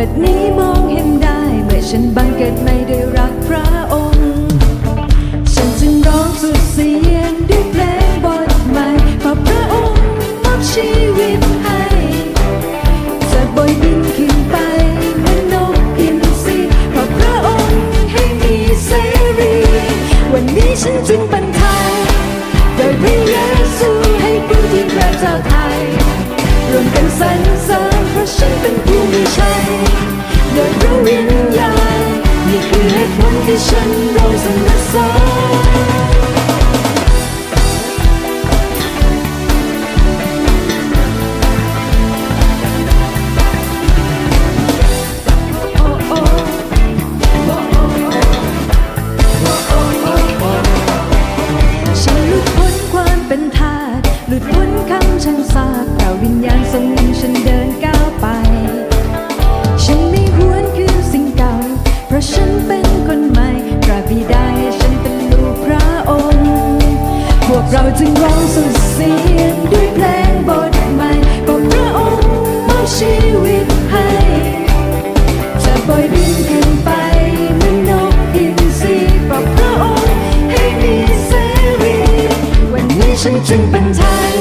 แบบนี้มองเห็นได้ เมื่อฉันบังเกิดไม่ได้รักพระองค์ ฉันจึงร้องสุดเสียงด้วยเพลงบทใหม่เพราะพระองค์มอบชีวิตให้จะบอยบินขึ้นไปเหมือนนกอินทรีเพราะพระองค์ให้มีเสรี วันนี้ฉันจึงเป็นไทยโดยพระเยซูให้ผู้ที่พระเจ้าไทยรวมกันสรรเสริญ ฉันเป็นผู้มีชัยโดยพระวิญญาณนี่คือเหตุผลที่ฉันร้องสรรเสริญฉันหลุดพ้นความเป็นทาสหลุดพ้นคำชันสาปพระวิญญา เป็นคนใหม่พระบิดาให้ฉันเป็นลูกพระองค์ พวกเราจึงร้องสุดเสียงด้วยเพลงบทใหม่บอกพระองค์มอบชีวิตให้จะบอยบินขึ้นไปเหมือนนกอินทรีปรับพระองค์ให้มีเสรีวันนี้ฉันจึงเป็นไทย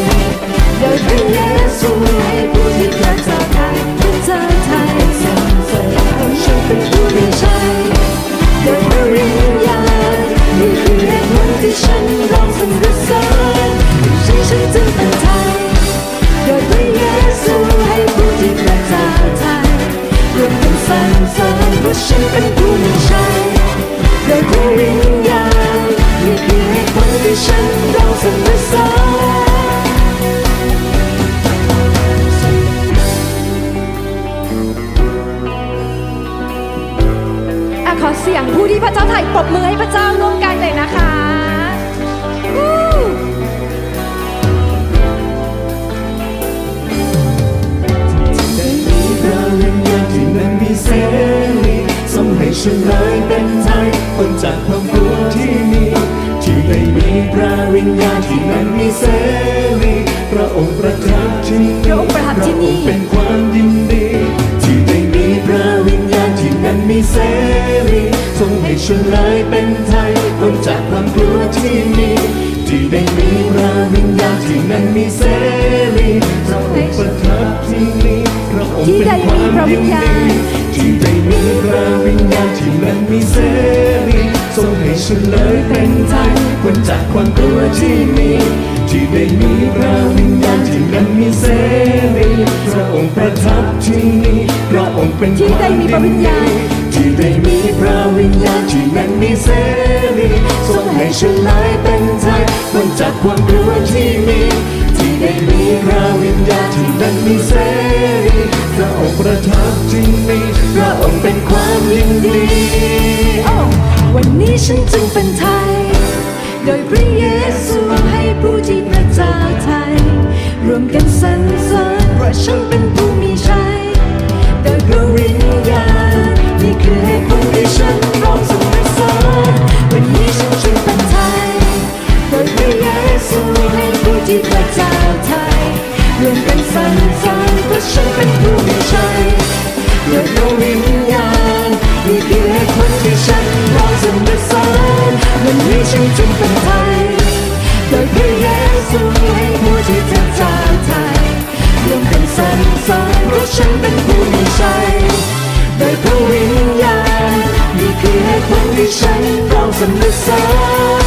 โดยพระเยซูให้ผู้ที่พระ ฉันเป็นผู้มีชัยโดยพระวิญญาณนี่คือเหตุผลที่ฉันร้องสรรเสริญขอเสียงผู้ที่พระเจ้าไทยปรบมือให้พระเจ้าร่วมกันเลยนะคะ ฉันเลยเป็นไทยพ้นจากความกลัวที่มีที่ได้มีพระวิญญาณที่นั้นมีเสรีพระองค์ประทับที่นี่พระองค์เป็นความยินดี ที่ได้มีพระวิญญาณที่นั้นมีเสรีทรงให้ฉันเลยเป็นไทยพ้นจากความกลัวที่มีที่ได้มีพระวิญญาณที่นั้นมีเสรีพระองค์ประทับที่นี่พระองค์เป็นความยินดี ที่ได้มีพระวิญญาณที่นั้นมีเสรีทรงให้ฉันเลยเป็นไทยพ้นจากความกลัวที่มี ที่ได้มีพระวิญญาณที่นั้นมีเสรีพระองค์ประทับที่นี่พระองค์เป็นที่ได้มีพระวิญญาณที่ได้มีพระวิญญาณที่นั้นมีเสรีทรงให้ฉันเลยเป็นไทยพ้นจากความกลัวที่มี ที่ได้มีพระวิญญาณที่นั้นมีเสรีพระองค์ประทับ เป็นความยินดี วันนี้ฉันจึงเป็นไทย โดยพระเยซูให้ผู้ที่พระเจ้าไทย รวมกันสรรเสริญว่าฉันเป็นผู้มีชัยโดยพระวิญญาณนี่คือเหตุผลที่ฉันร้องสรรเสริญวันนี้ฉันจึงเป็นไทย โดยพระเยซูให้ผู้ที่พระเจ้าไทย รวมกันสรรเสริญเพราะฉันเป็นผู้มีชัยโด ยพ